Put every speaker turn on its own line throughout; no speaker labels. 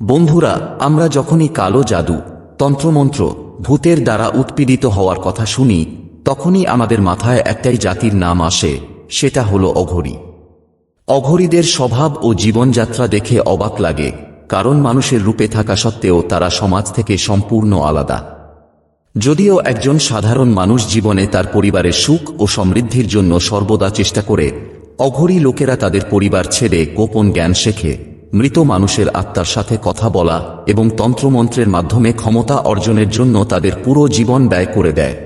বন্ধুরা, আমরা যখনই কালো জাদু, তন্ত্রমন্ত্র, ভূতের দ্বারা উৎপীড়িত হওয়ার কথা শুনি, তখনই আমাদের মাথায় একটাই জাতির নাম আসে, সেটা হলো অঘরী। অঘরীদের স্বভাব ও জীবনযাত্রা দেখে অবাক লাগে, কারণ মানুষের রূপে থাকা সত্ত্বেও তারা সমাজ থেকে সম্পূর্ণ আলাদা। যদিও একজন সাধারণ মানুষ জীবনে তার পরিবারের সুখ ও সমৃদ্ধির জন্য সর্বদা চেষ্টা করে, অঘরী লোকেরা তাদের পরিবার ছেড়ে গোপন জ্ঞান শেখে। মৃত মানুষের আত্মার সাথে কথা বলা এবং তন্ত্রমন্ত্রের মাধ্যমে ক্ষমতা অর্জনের জন্য তাদের পুরো জীবন ব্যয় করে দেয়।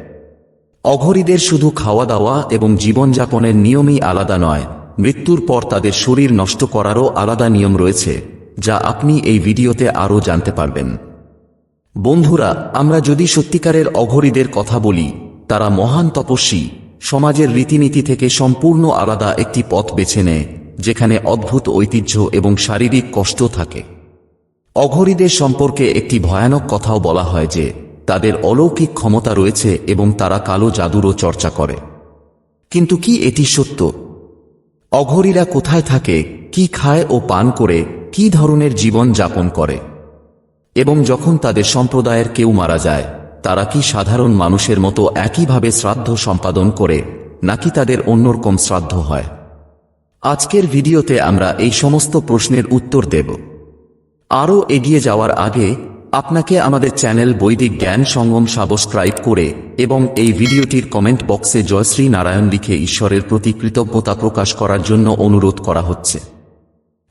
অঘরীদের শুধু খাওয়া দাওয়া এবং জীবনযাপনের নিয়মই আলাদা নয়, মৃত্যুর পর তাদের শরীর নষ্ট করারও আলাদা নিয়ম রয়েছে, যা আপনি এই ভিডিওতে আরও জানতে পারবেন। বন্ধুরা, আমরা যদি সত্যিকারের অঘরীদের কথা বলি, তারা মহান তপস্বী, সমাজের রীতিনীতি থেকে সম্পূর্ণ আলাদা একটি পথ বেছে নেয়। যেখানে অদ্ভুত ঐতিহ্য এবং শারীরিক কষ্ট থাকে। অঘরীদের সম্পর্কে একটি ভয়ানক কথাও বলা হয় যে, তাদের অলৌকিক ক্ষমতা রয়েছে এবং তারা কালো জাদুরও চর্চা করে। কিন্তু কি এটি সত্য? অঘরীরা কোথায় থাকে, কি খায় ও পান করে, কি ধরনের জীবন যাপন করে? এবং যখন তাদের সম্প্রদায়ের কেউ মারা যায়, তারা কি সাধারণ মানুষের মতো একইভাবে শ্রাদ্ধ সম্পাদন করে, নাকি তাদের অন্যরকম শ্রাদ্ধ হয়? আজকের ভিডিওতে আমরা এই সমস্ত প্রশ্নের উত্তর দেব। আরও এগিয়ে যাওয়ার আগে, আপনাকে আমাদের চ্যানেল বৈদিক জ্ঞান সঙ্গম সাবস্ক্রাইব করে এবং এই ভিডিওটির কমেন্ট বক্সে জয়শ্রী নারায়ণ লিখে ঈশ্বরের প্রতি কৃতজ্ঞতা প্রকাশ করার জন্য অনুরোধ করা হচ্ছে।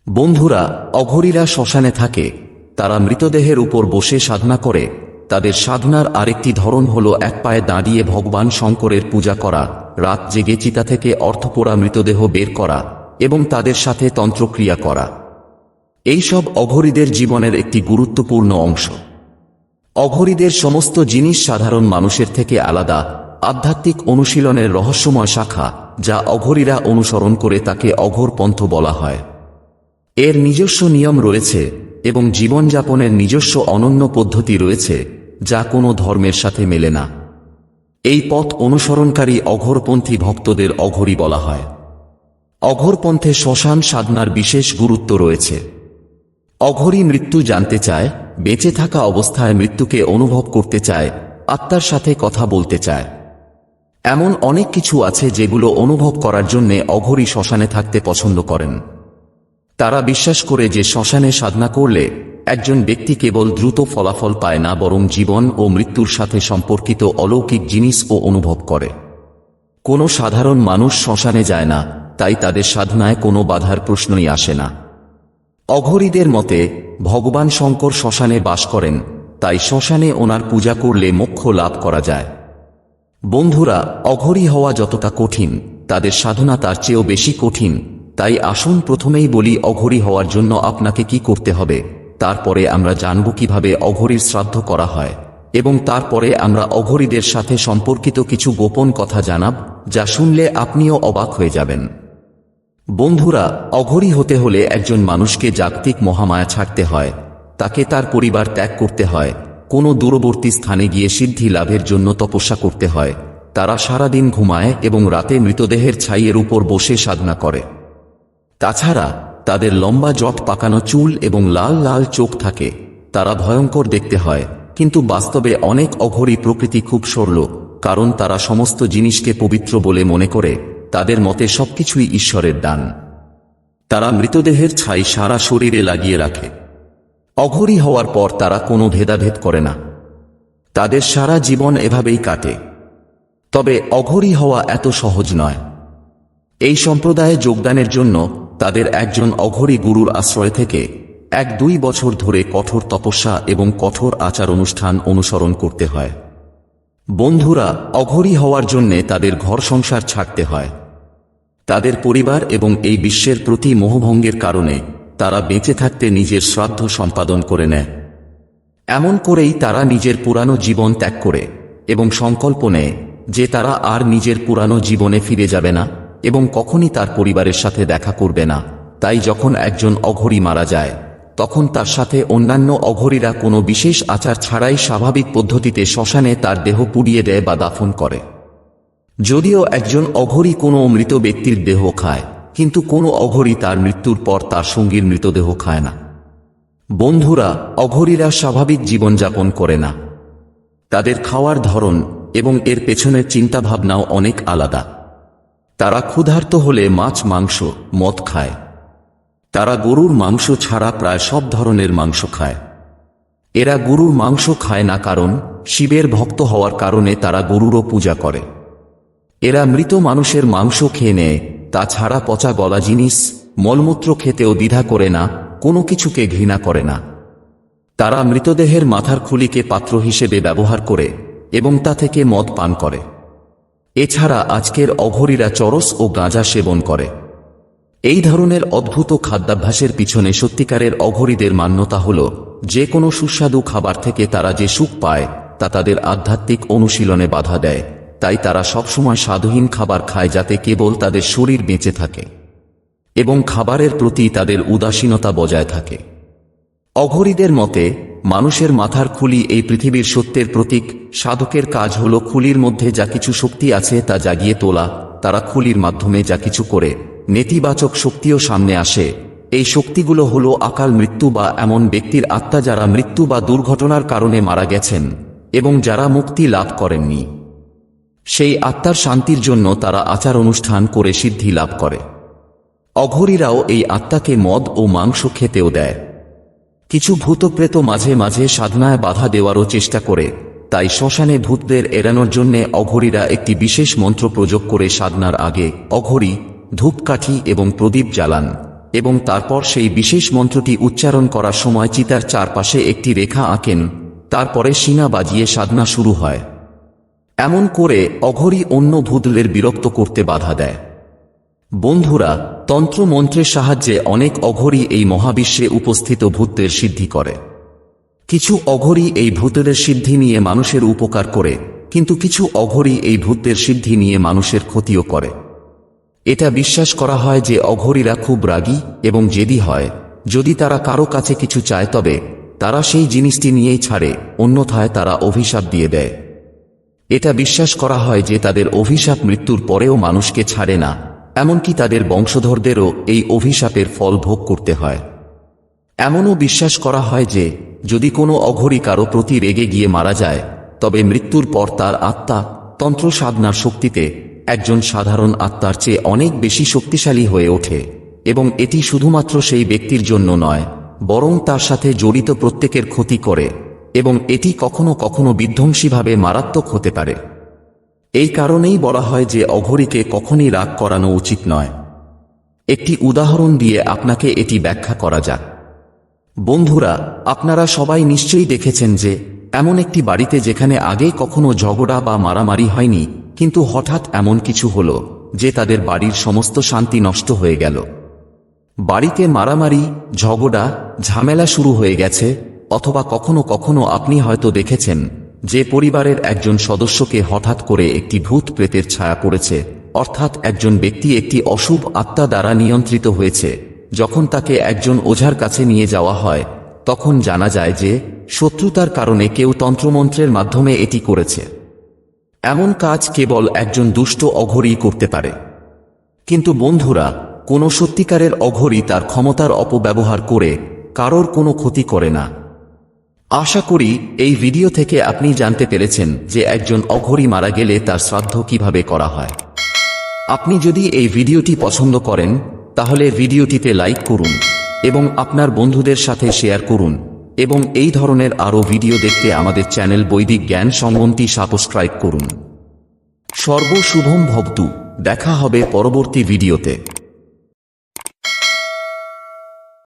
বন্ধুরা, অঘরীরা শ্মশানে থাকে, তারা মৃতদেহের উপর বসে সাধনা করে, তাদের সাধনার আরেকটি ধরন হল এক পায়ে দাঁড়িয়ে ভগবান শঙ্করের পূজা করা, রাত জেগে চিতা থেকে অর্থপোড়া মৃতদেহ বের করা। এবং তাদের সাথে তন্ত্রক্রিয়া করা। এইসব অঘরীদের জীবনের একটি গুরুত্বপূর্ণ অংশ। অঘরীদের সমস্ত জিনিস সাধারণ মানুষের থেকে আলাদা, আধ্যাত্মিক অনুশীলনের রহস্যময় শাখা, যা অঘরীরা অনুসরণ করে তাকে অঘোর পন্থ বলা হয়। এর নিজস্ব নিয়ম রয়েছে এবং জীবনযাপনের নিজস্ব অনন্য পদ্ধতি রয়েছে, যা কোনো ধর্মের সাথে মেলে না। এই পথ অনুসরণকারী অঘোরপন্থী ভক্তদের অঘরী বলা হয়। অঘোরপন্থে শ্মশান সাধনার বিশেষ গুরুত্ব রয়েছে। অঘরী মৃত্যু জানতে চায়, বেঁচে থাকা অবস্থায় মৃত্যুকে অনুভব করতে চায়, আত্মার সাথে কথা বলতে চায়। এমন অনেক কিছু আছে যেগুলো অনুভব করার জন্যে অঘরী শ্মশানে থাকতে পছন্দ করেন। তারা বিশ্বাস করে যে শ্মশানে সাধনা করলে একজন ব্যক্তি কেবল দ্রুত ফলাফল পায় না, বরং জীবন ও মৃত্যুর সাথে সম্পর্কিত অলৌকিক জিনিসও অনুভব করে। কোনো সাধারণ মানুষ শ্মশানে যায় না তাই তাদের সাধনায় কোনো বাধার প্রশ্নই আসে না। অঘরীদের মতে, ভগবান শঙ্কর শ্মশানে বাস করেন, তাই শ্মশানে ওনার পূজা করলে মোক্ষ লাভ করা যায়। বন্ধুরা, অঘরী হওয়া যতটা কঠিন, তাদের সাধনা তার চেয়েও বেশি কঠিন, তাই আসুন প্রথমেই বলি অঘরী হওয়ার জন্য আপনাকে কি করতে হবে, তারপরে আমরা জানব কীভাবে অঘরীর শ্রাদ্ধ করা হয়, এবং তারপরে আমরা অঘরীদের সাথে সম্পর্কিত কিছু গোপন কথা জানাব, যা শুনলে আপনিও অবাক হয়ে যাবেন। বন্ধুরা, অঘরী হতে হলে একজন মানুষকে জাগতিক মহামায়া ছাড়তে হয়। তাকে তার পরিবার ত্যাগ করতে হয়। কোনো দূরবর্তী স্থানে গিয়ে সিদ্ধি লাভের জন্য তপস্যা করতে হয়। তারা সারাদিন ঘুমায় এবং রাতে মৃতদেহের ছাইয়ের উপর বসে সাধনা করে। তাছাড়া, তাদের লম্বা জট পাকানো চুল এবং লাল লাল চোখ থাকে। তারা ভয়ঙ্কর দেখতে হয়। কিন্তু বাস্তবে অনেক অঘরী প্রকৃতি খুব সরল, কারণ তারা সমস্ত জিনিসকে পবিত্র বলে মনে করে। তাদের মতে সবকিছুই ঈশ্বরের দান। তারা মৃতদেহের ছাই সারা শরীরে লাগিয়ে রাখে। অঘরী হওয়ার পর তারা কোনো ভেদাভেদ করে না। তাদের সারা জীবন এভাবেই কাটে। তবে অঘরী হওয়া এত সহজ নয়। এই সম্প্রদায়ে যোগদানের জন্য তাদের একজন অঘরী গুরুর আশ্রয় থেকে এক দুই বছর ধরে কঠোর তপস্যা এবং কঠোর আচার অনুষ্ঠান অনুসরণ করতে হয়। বন্ধুরা, অঘরী হওয়ার জন্যে তাদের ঘর সংসার ছাড়তে হয়। তাদের পরিবার এবং এই বিশ্বের প্রতি মোহভঙ্গের কারণে তারা বেঁচে থাকতে নিজের শ্রাদ্ধ সম্পাদন করে নেয়। এমন করেই তারা নিজের পুরানো জীবন ত্যাগ করে এবং সংকল্প নেয় যে তারা আর নিজের পুরানো জীবনে ফিরে যাবে না এবং কখনই তার পরিবারের সাথে দেখা করবে না। তাই যখন একজন অঘরী মারা যায়, তখন তার সাথে অন্যান্য অঘরীরা কোনো বিশেষ আচার ছাড়াই স্বাভাবিক পদ্ধতিতে শ্মশানে তার দেহ পুড়িয়ে দেয় বা দাফন করে। যদিও একজন অঘরী কোনো মৃত ব্যক্তির দেহ খায়, কিন্তু কোনো অঘরী তার মৃত্যুর পর তার সঙ্গীর মৃতদেহ খায় না। বন্ধুরা, অঘরীরা স্বাভাবিক জীবনযাপন করে না। তাদের খাওয়ার ধরন এবং এর পেছনের চিন্তাভাবনাও অনেক আলাদা। তারা ক্ষুধার্ত হলে মাছ, মাংস, মদ খায়। তারা গরুর মাংস ছাড়া প্রায় সব ধরনের মাংস খায়। এরা গরুর মাংস খায় না কারণ শিবের ভক্ত হওয়ার কারণে তারা গরুরও পূজা করে। এরা মৃত মানুষের মাংস খেয়ে নেয়, তাছাড়া পচা গলা জিনিস, মলমূত্র খেতেও দ্বিধা করে না, কোনো কিছুকে ঘৃণা করে না। তারা মৃতদেহের মাথার খুলিকে পাত্র হিসেবে ব্যবহার করে এবং তা থেকে মদ পান করে। এছাড়া আজকের অঘরীরা চরস ও গাঁজা সেবন করে। এই ধরনের অদ্ভুত খাদ্যাভ্যাসের পিছনে সত্যিকারের অঘরীদের মান্যতা হল, যে কোনো সুস্বাদু খাবার থেকে তারা যে সুখ পায়, তা তাদের আধ্যাত্মিক অনুশীলনে বাধা দেয়। তাই তারা সবসময় স্বাদহীন খাবার খায় যাতে কেবল তাদের শরীর বেঁচে থাকে এবং খাবারের প্রতি তাদের উদাসীনতা বজায় থাকে। অঘরীদের মতে, মানুষের মাথার খুলি এই পৃথিবীর সত্যের প্রতীক। সাধকের কাজ হল খুলির মধ্যে যা কিছু শক্তি আছে তা জাগিয়ে তোলা। তারা খুলির মাধ্যমে যা কিছু করে, নেতিবাচক শক্তিও সামনে আসে। এই শক্তিগুলো হল আকাল মৃত্যু বা এমন ব্যক্তির আত্মা যারা মৃত্যু বা দুর্ঘটনার কারণে মারা গেছেন এবং যারা মুক্তি লাভ করেননি। সেই আত্মার শান্তির জন্য তারা আচার অনুষ্ঠান করে সিদ্ধি লাভ করে। অঘরীরাও এই আত্মাকে মদ ও মাংস খেতেও দেয়। কিছু ভূতপ্রেত মাঝে মাঝে সাধনায় বাধা দেওয়ারও চেষ্টা করে, তাই শ্মশানে ভূতদের এড়ানোর জন্যে অঘরীরা একটি বিশেষ মন্ত্র প্রয়োগ করে সাধনার আগে অঘরী, ধূপকাঠি এবং প্রদীপ জ্বালান, এবং তারপর সেই বিশেষ মন্ত্রটি উচ্চারণ করার সময় চিতার চারপাশে একটি রেখা আঁকেন, তারপরে সিনা বাজিয়ে সাধনা শুরু হয়। এমন করে অঘরী অন্য ভূতদের বিরক্ত করতে বাধা দেয়। বন্ধুরা, তন্ত্রমন্ত্রের সাহায্যে অনেক অঘরী এই মহাবিশ্বে উপস্থিত ভূতদের সিদ্ধি করে। কিছু অঘরী এই ভূতেদের সিদ্ধি নিয়ে মানুষের উপকার করে, কিন্তু কিছু অঘরী এই ভূতদের সিদ্ধি নিয়ে মানুষের ক্ষতিও করে। এটা বিশ্বাস করা হয় যে অঘরীরা খুব রাগী এবং জেদি হয়। যদি তারা কারও কাছে কিছু চায় তবে, তারা সেই জিনিসটি নিয়েই ছাড়ে, অন্যথায় তারা অভিশাপ দিয়ে দেয়। এটা বিশ্বাস করা হয় যে তাদের অভিশাপ মৃত্যুর পরেও মানুষকে ছাড়ে না, এমনকি তাদের বংশধরদেরও এই অভিশাপের ফল ভোগ করতে হয়। এমনও বিশ্বাস করা হয় যে, যদি কোনো অঘরী কারও প্রতি রেগে গিয়ে মারা যায়, তবে মৃত্যুর পর তার আত্মা তন্ত্র সাধনার শক্তিতে একজন সাধারণ আত্মার চেয়ে অনেক বেশি শক্তিশালী হয়ে ওঠে, এবং এটি শুধুমাত্র সেই ব্যক্তির জন্য নয়, বরং তার সাথে জড়িত প্রত্যেকের ক্ষতি করে। এবং এটি কখনো কখনো বিধ্বংসীভাবে মারাত্মক হতে পারে। এই কারণেই বলা হয় যে অঘরীকে কখনই রাগ করানো উচিত নয়। একটি উদাহরণ দিয়ে আপনাকে এটি ব্যাখ্যা করা যাক। বন্ধুরা, আপনারা সবাই নিশ্চয়ই দেখেছেন যে, এমন একটি বাড়িতে যেখানে আগে কখনো ঝগড়া বা মারামারি হয়নি, কিন্তু হঠাৎ এমন কিছু হলো, যে তাদের বাড়ির সমস্ত শান্তি নষ্ট হয়ে গেল। বাড়িতে মারামারি, ঝগড়া, ঝামেলা শুরু হয়ে গেছে অথবা কখনো কখনো আপনি হয়তো দেখেছেন যে পরিবারের একজন সদস্যকে হঠাৎ করে একটি ভূত প্রেতের ছায়া পড়েছে, অর্থাৎ একজন ব্যক্তি একটি অশুভ আত্মা দ্বারা নিয়ন্ত্রিত হয়েছে। যখন তাকে একজন ওঝার কাছে নিয়ে যাওয়া হয়, তখন জানা যায় যে শত্রুতার কারণে কেউ তন্ত্রমন্ত্রের মাধ্যমে এটি করেছে। এমন কাজ কেবল একজন দুষ্ট অঘরী করতে পারে। কিন্তু বন্ধুরা, কোনো সত্যিকারের অঘরী তার ক্ষমতার অপব্যবহার করে কারোর কোনো ক্ষতি করে না। আশা করি এই ভিডিও থেকে আপনি জানতে পেরেছেন যে একজন অঘরি মারা গেলে তার শ্রাদ্ধ কীভাবে করা হয়। আপনি যদি এই ভিডিওটি পছন্দ করেন, তাহলে ভিডিওটিতে লাইক করুন এবং আপনার বন্ধুদের সাথে শেয়ার করুন এবং এই ধরনের আরও ভিডিও দেখতে আমাদের চ্যানেল বৈদিক জ্ঞান সম্বন্ধী সাবস্ক্রাইব করুন। সর্বশুভম ভবতু। দেখা হবে পরবর্তী ভিডিওতে।